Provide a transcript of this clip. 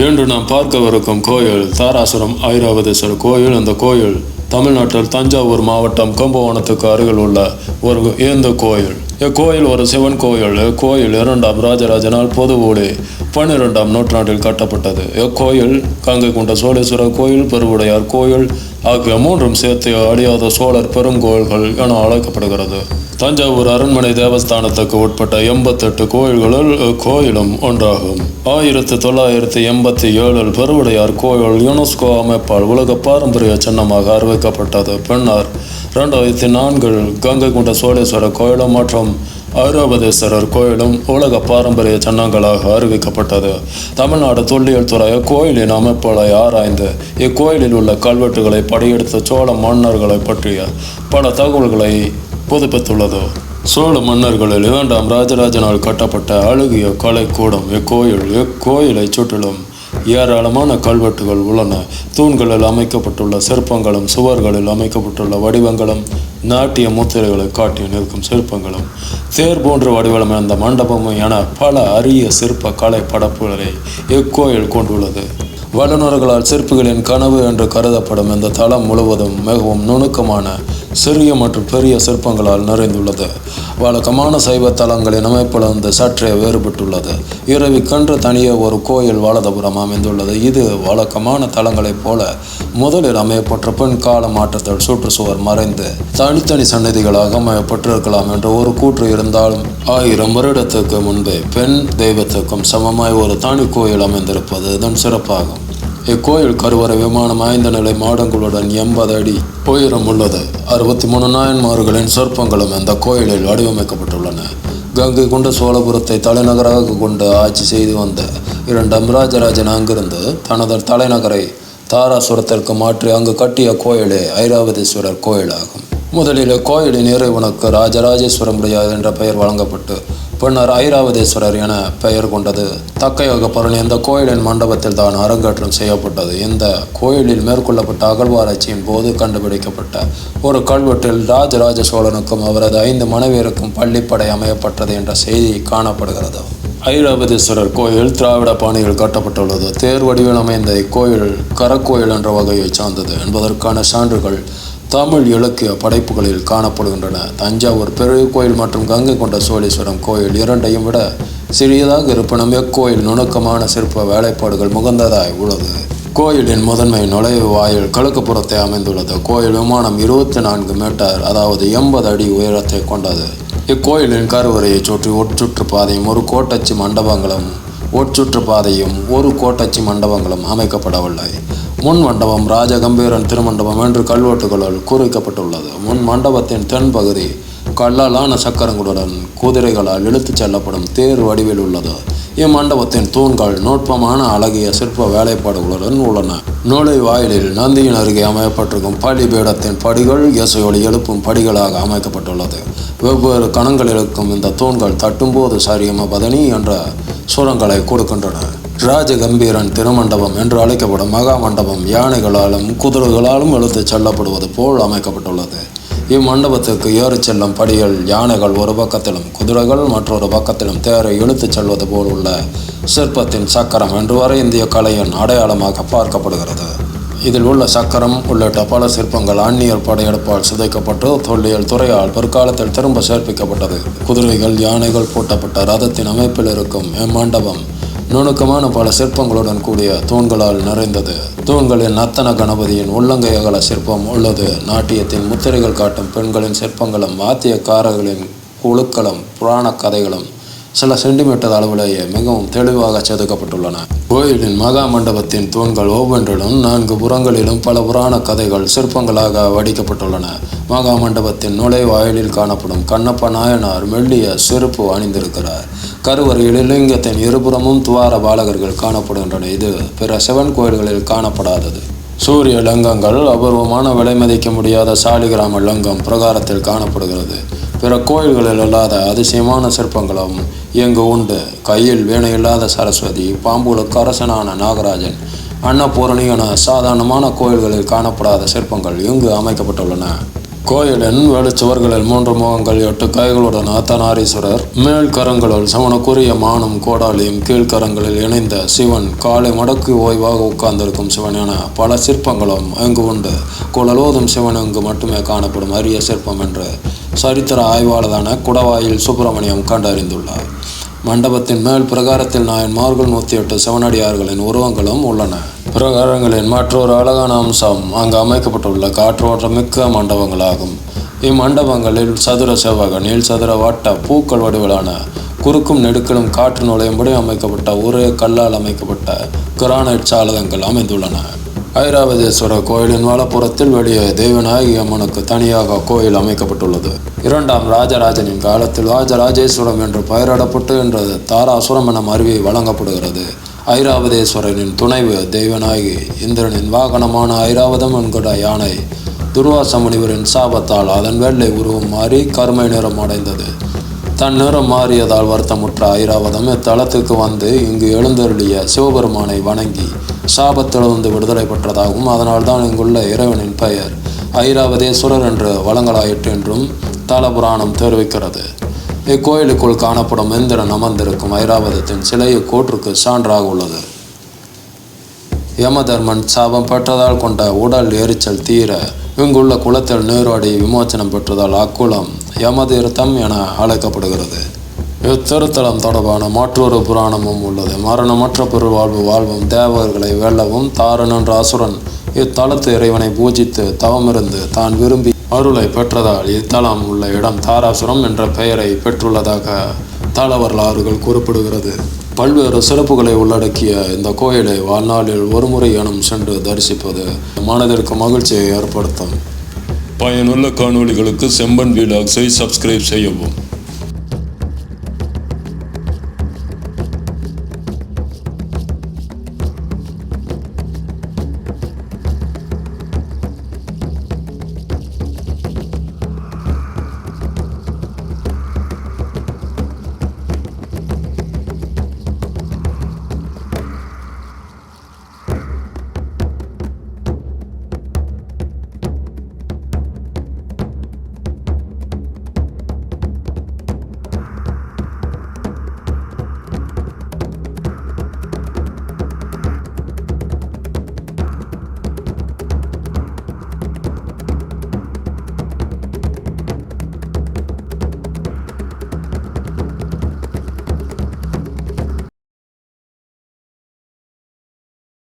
இன்று நாம் பார்க்கவிருக்கும் கோயில் தாராசுரம் ஐராவதேஸ்வரர் கோயில். இந்த கோயில் தமிழ்நாட்டில் தஞ்சாவூர் மாவட்டம் கும்பகோணத்துக்கு அருகில் உள்ள ஒரு இந்த கோயில். இக்கோயில் ஒரு சிவன் கோயில். இக்கோயில் இரண்டாம் ராஜராஜனால் பொதுவூடி பன்னிரெண்டாம் நூற்றாண்டில் கட்டப்பட்டது. இக்கோயில் கங்கை கொண்ட சோழேஸ்வரர் கோயில் பெருவுடையார் கோயில் ஆகிய மூன்றும் சேர்த்து அழியாத சோழர் பெருங்கோயில்கள் என அழைக்கப்படுகிறது. தஞ்சாவூர் அரண்மனை தேவஸ்தானத்துக்கு உட்பட்ட எண்பத்தெட்டு கோயில்களில் கோயிலும் ஒன்றாகும். ஆயிரத்தி தொள்ளாயிரத்தி எண்பத்தி ஏழில் பெருவுடையார் கோயில் யுனெஸ்கோ அமைப்பால் உலக பாரம்பரிய சின்னமாக அறிவிக்கப்பட்டது. பின்னர் ரெண்டாயிரத்தி நான்கில் கங்கை கொண்ட சோழேஸ்வரர் கோயிலும் மற்றும் ஐரோபதேஸ்வரர் கோயிலும் உலக பாரம்பரிய சின்னங்களாக அறிவிக்கப்பட்டது. தமிழ்நாடு தொல்லியல் துறை கோயிலின் அமைப்புகளை ஆராய்ந்து இக்கோயிலில் உள்ள கல்வெட்டுகளை படியெடுத்த சோழ மன்னர்களை பற்றிய பல தகவல்களை புதுப்பித்துள்ளது? சோழ மன்னர்களில் இரண்டாம் ராஜராஜனால் கட்டப்பட்ட அழகிய கலைக்கூடம் இக்கோயில் இக்கோயிலை சுற்றிலும் ஏராளமான கல்வெட்டுகள் உள்ளன. தூண்களில் அமைக்கப்பட்டுள்ள சிற்பங்களும் சுவர்களில் அமைக்கப்பட்டுள்ள வடிவங்களும் நாட்டிய முத்திரைகளை காட்டி நிற்கும் சிற்பங்களும் தேர் போன்ற வடிவம் இருந்த மண்டபமும் என பல அரிய சிற்ப கலை படப்புகளை இக்கோயில் கொண்டுள்ளது. வல்லுநர்களால் சிற்பிகளின் கனவு என்று கருதப்படும் இந்த தளம் முழுவதும் மிகவும் நுணுக்கமான சிறிய மற்றும் பெரிய சிற்பங்களால் நிறைந்துள்ளது. வழக்கமான சைவ தலங்களின் அமைப்பிலிருந்து சற்றே வேறுபட்டுள்ளது. இரவி கன்று தனியே ஒரு கோயில் வாலதபுரம் அமைந்துள்ளது. இது வழக்கமான தலங்களைப் போல முதலில் அமையப்பட்ட பின் கால மாற்றத்தில் சுற்றுச்சுவர் மறைந்து தனித்தனி சன்னதிகளாக அமையப்பட்டிருக்கலாம் என்ற ஒரு கூற்று இருந்தாலும் ஆயிரம் வருடத்துக்கு முன்பே பெண் தெய்வத்துக்கும் சமமாய் ஒரு தனி கோயில் அமைந்திருப்பது இதன் சிறப்பாகும். இக்கோயில் கருவறை விமானம் ஐந்து நிலை மாடங்களுடன் எண்பது அடி உயரம் உள்ளது. அறுபத்தி மூணு நாயன்மார்களின் சிற்பங்களும் இந்த கோயிலில் வடிவமைக்கப்பட்டுள்ளன. கங்கை கொண்ட சோழபுரத்தை தலைநகராக கொண்டு ஆட்சி செய்து வந்த இரண்டாம் ராஜராஜன் அங்கிருந்து தனது தலைநகரை தாராசுரத்திற்கு மாற்றி அங்கு கட்டிய கோயிலே ஐராவதீஸ்வரர் கோயிலாகும். முதலில் கோயிலின் இறைவனுக்கு ராஜராஜேஸ்வரம் என்ற பெயர் வழங்கப்பட்டு பின்னர் ஐராவதேஸ்வரர் என பெயர் கொண்டது. தக்கயோக பொருள் இந்த கோயிலின் மண்டபத்தில் தான் அரங்கேற்றம் செய்யப்பட்டது. இந்த கோயிலில் மேற்கொள்ளப்பட்ட அகழ்வாராய்ச்சியின் போது கண்டுபிடிக்கப்பட்ட ஒரு கல்வெட்டில் ராஜராஜ சோழனுக்கும் அவரது ஐந்து மனைவியருக்கும் பள்ளிப்படை அமையப்பட்டது என்ற செய்தி காணப்படுகிறது. ஐராவதீஸ்வரர் கோயில் திராவிட பாணியில் கட்டப்பட்டுள்ளது. தேர் வடிவில் அமைந்த இக்கோயில் கரக்கோயில் என்ற வகையைச் சார்ந்தது. என்பதற்கான சான்றுகள் தமிழ் இலக்கிய படைப்புகளில் காணப்படுகின்றன. தஞ்சாவூர் பெரிய கோயில் மற்றும் கங்கை கொண்ட சோழீஸ்வரம் கோயில் இரண்டையும் விட சிறியதாக இருப்பினும் இக்கோயில் நுணுக்கமான சிற்ப வேலைப்பாடுகள் முகந்ததாய் உள்ளது. கோயிலின் முதன்மை நுழைவு வாயில் கழுக்குப்புறத்தை அமைந்துள்ளது. கோயில் விமானம் இருபத்தி நான்கு மீட்டர் அதாவது எண்பது அடி உயரத்தை கொண்டது. இக்கோயிலின் கருவறையை சுற்றி ஒற்றுற்று பாதையும் ஒரு கோட்டச்சி மண்டபங்களும் ஒற்றுற்று பாதையும் ஒரு கோட்டச்சி மண்டபங்களும் அமைக்கப்படவில்லை. முன் மண்டபம் ராஜகம்பீரன் திருமண்டபம் என்று கல்வெட்டுகளால் குறிக்கப்பட்டுள்ளது. முன் மண்டபத்தின் தென்பகுதி கல்லாலான சக்கரங்களுடன் குதிரைகளால் இழுத்துச் செல்லப்படும் தேர் வடிவில் உள்ளது. இம்மண்டபத்தின் தூண்கள் நுட்பமான அழகிய சிற்ப வேலைப்பாடுகளுடன் உள்ளன. நூலை வாயிலில் நந்தியின் அருகே அமையப்பட்டிருக்கும் பலிபீடத்தின் படிகள் இசையொலி எழுப்பும் படிகளாக அமைக்கப்பட்டுள்ளது. வெவ்வேறு கணங்களிலிருக்கும் இந்த தூண்கள் தட்டும்போது சரியம பதனி என்ற சுரங்களை கொடுக்கின்றன. ராஜகம்பீரன் திருமண்டபம் என்று அழைக்கப்படும் மகா மண்டபம் யானைகளாலும் குதிரைகளாலும் இழுத்துச் செல்லப்படுவது போல் அமைக்கப்பட்டுள்ளது. இம்மண்டபத்துக்கு ஏறிச் செல்லும் படிகள் யானைகள் ஒரு பக்கத்திலும் குதிரைகள் மற்றொரு பக்கத்திலும் தேரை இழுத்துச் செல்வது போல் உள்ள சிற்பத்தின் சக்கரம் என்று வரை இந்திய கலையின் அடையாளமாக பார்க்கப்படுகிறது. இதில் உள்ள சக்கரம் உள்ளிட்ட பல சிற்பங்கள் அந்நியர் படையெடுப்பால் சிதைக்கப்பட்டு தொல்லியல் துறையால் பிற்காலத்தில் திரும்ப சேர்ப்பிக்கப்பட்டது. குதிரைகள் யானைகள் பூட்டப்பட்ட ரதத்தின் அமைப்பில் இருக்கும் இம்மண்டபம் நுணுக்கமான பல சிற்பங்களுடன் கூடிய தூண்களால் நிறைந்தது. தூண்களின் நத்தன கணபதியின் உள்ளங்கை அகல சிற்பம் உள்ளது. நாட்டியத்தின் முத்திரைகள் காட்டும் பெண்களின் சிற்பங்களும் வாத்தியக்காரர்களின் குழுக்களும் புராண கதைகளும் சில சென்டிமீட்டர் அளவிலேயே மிகவும் தெளிவாக செதுக்கப்பட்டுள்ளன. கோயிலின் மகா மண்டபத்தின் தூண்கள் ஒவ்வொன்றிலும் நான்கு புறங்களிலும் பல புராண கதைகள் சிற்பங்களாக வடிக்கப்பட்டுள்ளன. மகா மண்டபத்தின் நுழைவாயிலில் காணப்படும் கண்ணப்ப நாயனார் மெல்லிய செருப்பு அணிந்திருக்கிறார். கருவறையில் லிங்கத்தின் இருபுறமும் துவார பாலகர்கள் காணப்படுகின்றன. இது பிற சிவன் கோயில்களில் காணப்படாதது. சூரிய லங்கங்கள் அபூர்வமான விலை மதிக்க முடியாத சாலிகிராம லங்கம் பிரகாரத்தில் காணப்படுகிறது. பிற கோயில்களில் இல்லாத அதிசயமான சிற்பங்களும் இங்கு உண்டு. கையில் வேணையில்லாத சரஸ்வதி பாம்புகளுக்கு அரசனான நாகராஜன் அன்னபூரணி என சாதாரணமான கோயில்களில் காணப்படாத சிற்பங்கள் இங்கு அமைக்கப்பட்டுள்ளன. கோயிலின் வெளிச்சுவர்களில் மூன்று முகங்கள் எட்டு கைகளுடன் அத்தனாரீஸ்வரர் மேல்கரங்களுள் சமணக்குரிய மானும் கோடாலியும் கீழ்கரங்களில் இணைந்த சிவன் காலை மடக்கு ஓய்வாக உட்கார்ந்திருக்கும் சிவன் என பல சிற்பங்களும் இங்கு உண்டு. குழலோதும் சிவன் இங்கு மட்டுமே காணப்படும் அரிய சிற்பம் என்று சரித்திர ஆய்வாளரான குடவாயில் சுப்பிரமணியம் கண்டறிந்துள்ளார். மண்டபத்தின் மேல் பிரகாரத்தில் நாயன்மார்கள் நூற்றி எட்டு செவனடியார்களின் உருவங்களும் உள்ளன. பிரகாரங்களின் மற்றொரு அழகான அம்சம் அங்கு அமைக்கப்பட்டுள்ள காற்றோட்டமிக்க மண்டபங்களாகும். இம்மண்டபங்களில் சதுர செவ்வக நீள் சதுர வட்ட பூக்கள் வடிவிலான குறுக்கும் நெடுக்களும் காற்று நுழையும்படி அமைக்கப்பட்ட ஒரே கல்லால் அமைக்கப்பட்ட கிரானைட் சாலகங்கள் அமைந்துள்ளன. ஐராவதேஸ்வரர் கோயிலின் வலப்புறத்தில் வெளியே தேவநாயகி அம்மனுக்கு தனியாக கோயில் அமைக்கப்பட்டுள்ளது. இரண்டாம் ராஜராஜனின் காலத்தில் ராஜராஜேஸ்வரம் என்று பெயரிடப்பட்டு என்ற தாராசுரம் என அருவி வழங்கப்படுகிறது. ஐராவதேஸ்வரனின் துணைவு தெய்வநாயகி இந்திரனின் வாகனமான ஐராவதம் என்கிற யானை துர்வாச முனிவரின் சாபத்தால் அதன் வெள்ளை உருவம் மாறி கருமை நிறம் அடைந்தது. தன் நிறம் மாறியதால் வருத்தமுற்ற ஐராவதம் இத்தலத்துக்கு வந்து இங்கு எழுந்தருளிய சிவபெருமானை வணங்கி சாபத்திலிருந்து விடுதலை பெற்றதாகவும் அதனால்தான் இங்குள்ள இறைவனின் பெயர் ஐராவதேஸ்வரர் என்று வழங்கலாயிற்று என்றும் தலபுராணம் தெரிவிக்கிறது. இக்கோயிலுக்குள் காணப்படும் இந்திரன் அமர்ந்திருக்கும் ஐராவதத்தின் சிலை இக்கூற்றுக்கு சான்றாக உள்ளது. யமதர்மன் சாபம் பெற்றதால் கொண்ட உடல் எரிச்சல் தீர இங்குள்ள குளத்தில் நீராடி விமோச்சனம் பெற்றதால் அக்குளம் யமதீர்த்தம் என அழைக்கப்படுகிறது. இத்திருத்தலம் தொடர்பான மற்றொரு புராணமும் உள்ளது. மரணமற்ற பெருவாழ்வு வாழ்வும் தேவர்களை வெல்லவும் தாரன் என்ற அசுரன் இத்தலத்து இறைவனை பூஜித்து தவமிருந்து தான் விரும்பி அருளை பெற்றதால் இத்தலம் உள்ள இடம் தாராசுரம் என்ற பெயரை பெற்றுள்ளதாக தல வரலாறுகள் குறிப்பிடுகிறது. பல்வேறு சிறப்புகளை உள்ளடக்கிய இந்த கோயிலை வாழ்நாளில் ஒருமுறை எனும் சென்று தரிசிப்பது மனதிற்கு மகிழ்ச்சியை ஏற்படுத்தும். பயனுள்ள காணொளிகளுக்கு செம்பன் வீலாக்ஸை சப்ஸ்கிரைப் செய்யவும்.